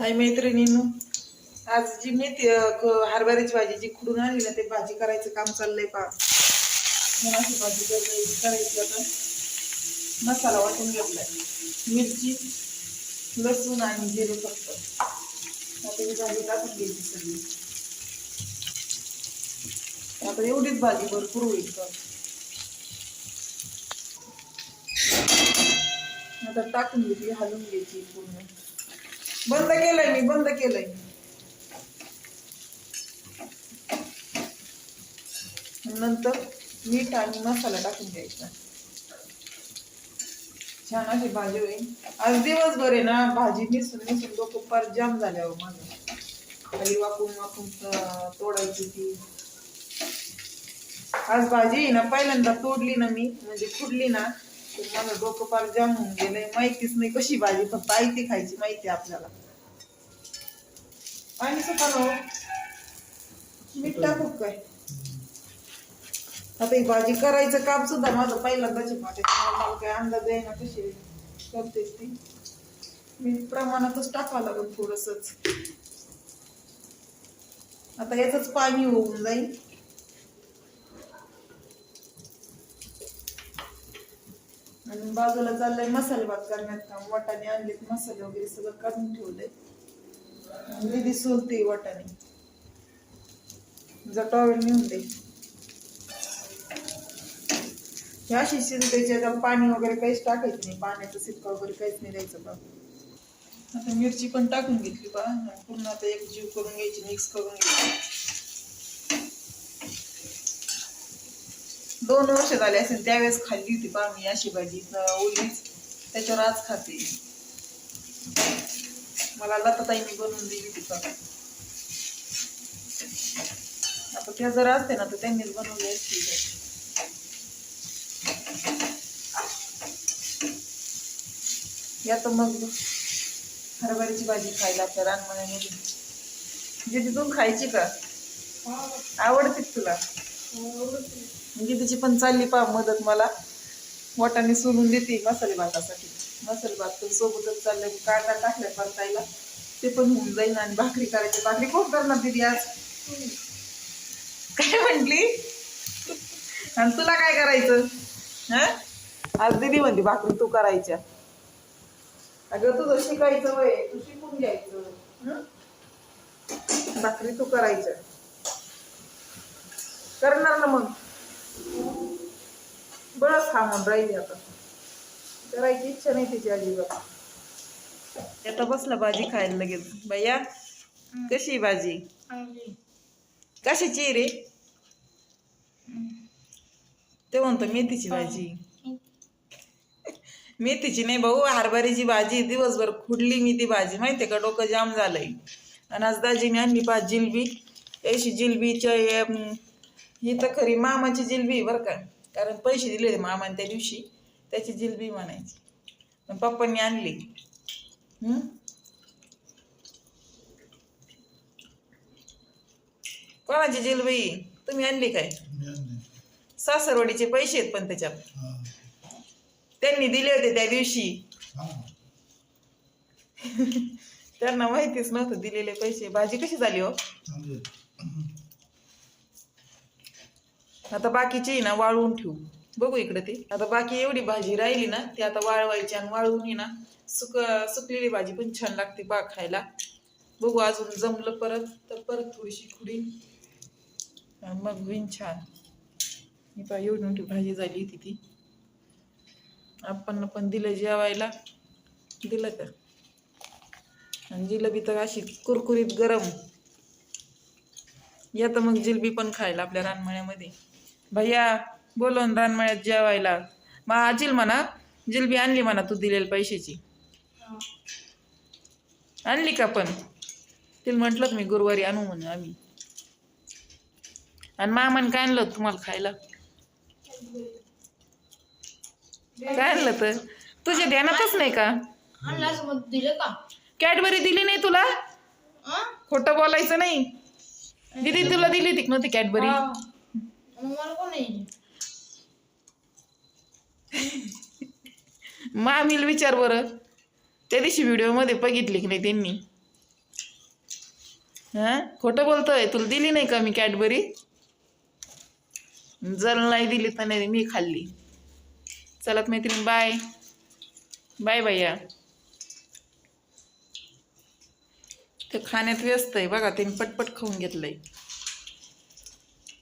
हाय मैत्रिणींनो आज जी मेथी क- हरभऱ्याची भाजी जी खुडून आली ना ते भाजी करायचं काम चाललंय पा मनाची भाजी करायची करायची आता. मसाला वाटून घेतलाय. मिरची लसूण आणि जिरे फक्त. आता ही भाजी टाकून घ्यायची सगळी. आता एवढीच भाजी भरपूर होईल तर आता टाकून घेतली हलवून घ्यायची पूर्ण. बंद केलंय मी बंद केलंय. नंतर मीठ आणि मसाला टाकून द्यायचा छान अशी भाजी होईल. आज दिवसभर आहे ना भाजी निसून निसून डोकं फार जाम झाल्यावर माझं. खाली वाकून वाकून तोडायची ती. आज भाजी आहे ना पहिल्यांदा तोडली ना मी म्हणजे खुडली ना तर डोकं फार जाम होऊन गेलंय. माहितीच नाही कशी भाजी फक्त आयती खायची माहिती आपल्याला. आणि सुका हो. मीठ टाकू काय? आता ही भाजी करायचं काम सुद्धा माझं पहिल्यांदाच आहे. माझ्या मला काही अंदाज आहे ना कशी करते ती. मी प्रमाणातच टाकावं लागेल थोडसच. आता याच पाणी होऊन जाईल. आणि बाजूला चाललंय मसाले भात करण्यात काम. वाटाणे आणलेत मसाले वगैरे सगळं काढून ठेवलंय. दिदी सोलते वाटाणे. जर टॉवेल नेऊन दे. अशी शिजतायची आता पाणी वगैरे काहीच टाकायचं नाही. पाण्याचं सिटका वगैरे काहीच नाही द्यायचं बा. आता मिरची पण टाकून घेतली बा. पूर्ण आता एक जीव करून घ्यायची मिक्स करून घ्यायची. दोन वर्ष झाले असेल त्यावेळेस खाल्ली होती बा मी अशी भाजी ओलीच. त्याच्यावर आज खाते. मला लताताईने बनवून दिली होती का आता त्या जर असते ना तर त्यांनीच बनवली असती. या तर मग हरभऱ्याची भाजी खायला तर रानमण्यामध्ये म्हणजे तू खायची का? आवडते तुला? हो, म्हणजे तिची पण चालली पा मदत मला. वाटाने सोलून देते मसाले भातासाठी. मसाले भात पण सोबतच चाललंय. कांदा टाकल्या परतायला. ते पण होऊन जाईल आणि भाकरी करायची. भाकरी कोण करणार दिदी आज? काय म्हटली? आणि तुला काय करायचं? हा? आज दिदी म्हणते भाकरी तू करायच्या. अगं तुझं शिकायचं वय. तू शिकून घ्यायचं. भाकरी तू करायच्या. करणार ना मग? बरंच हा म्हणून राहिली आता. करायची इच्छा नाही तिची अजिबात. आता बसला भाजी खायला लगेच. भैया कशी भाजी? कशाची रे? ते म्हणतो मेथीची भाजी. मेथीची नाही भाऊ हरभऱ्याची भाजी. दिवसभर खुडली मी ती भाजी. माहितीये का? डोकं जाम झालंय. आणि आज दाजीने आणली पाच जिलबी. अशी जिलबीच्या ही तर खरी मामाची जिलबी बरं का. कारण पैसे दिले होते मामाने त्या दिवशी. त्याची जिलबी म्हणायची. पण पप्पांनी आणली? कोणाची जिलबी तुम्ही आणली काय? सासरवाडीचे पैसे आहेत पण त्याच्यात. त्यांनी दिले होते त्या दिवशी. त्यांना माहितीच नव्हतं दिलेले पैसे. भाजी कशी झाली हो? आता बाकीची आहे ना वाळवून ठेवू. बघू इकडे ते. आता बाकी एवढी भाजी राहिली ना ती आता वाळवायची आणि वाळवून आहे ना सुक सुकलेली भाजी पण छान लागते बा खायला. बघू अजून जमलं परत तर परत थोडीशी खुडी. मग होईन छान. मी पहा एवढी मोठी भाजी झाली होती ती. आपण पण दिलं जेवायला. दिलं का आणि जिलेबी तर अशी कुरकुरीत गरम. या तर मग जिलबी पण खायला आपल्या रानमळ्यामध्ये. भैया बोलवून रानमळ्यात जेवायला. मग आजील म्हणा जिलबी आणली म्हणा तू दिलेल्या पैशाची. आणली का पण? तिला म्हटलं मी गुरुवारी आणू म्हणून आम्ही. आणि मामाने काय आणलं तुम्हाला खायला? काय आणलं तर तुझ्या ध्यानातच नाही का? दिलं का? कॅडबरी दिली नाही तुला? खोटं बोलायचं नाही. दिदी तुला दिली का नव्हती कॅडबरी? मला कोण नाही विचार बरं. त्या दिवशी व्हिडिओमध्ये बघितली की नाही त्यांनी? हा? खोटं बोलतोय. तुला दिली नाही का मी कॅडबरी? जर नाही दिली तर नाही मी खाल्ली. चलत मैत्रीण बाय बाय भैया. ते खाण्यात व्यस्त आहे. बघा त्यांनी पटपट खाऊन घेतलंय.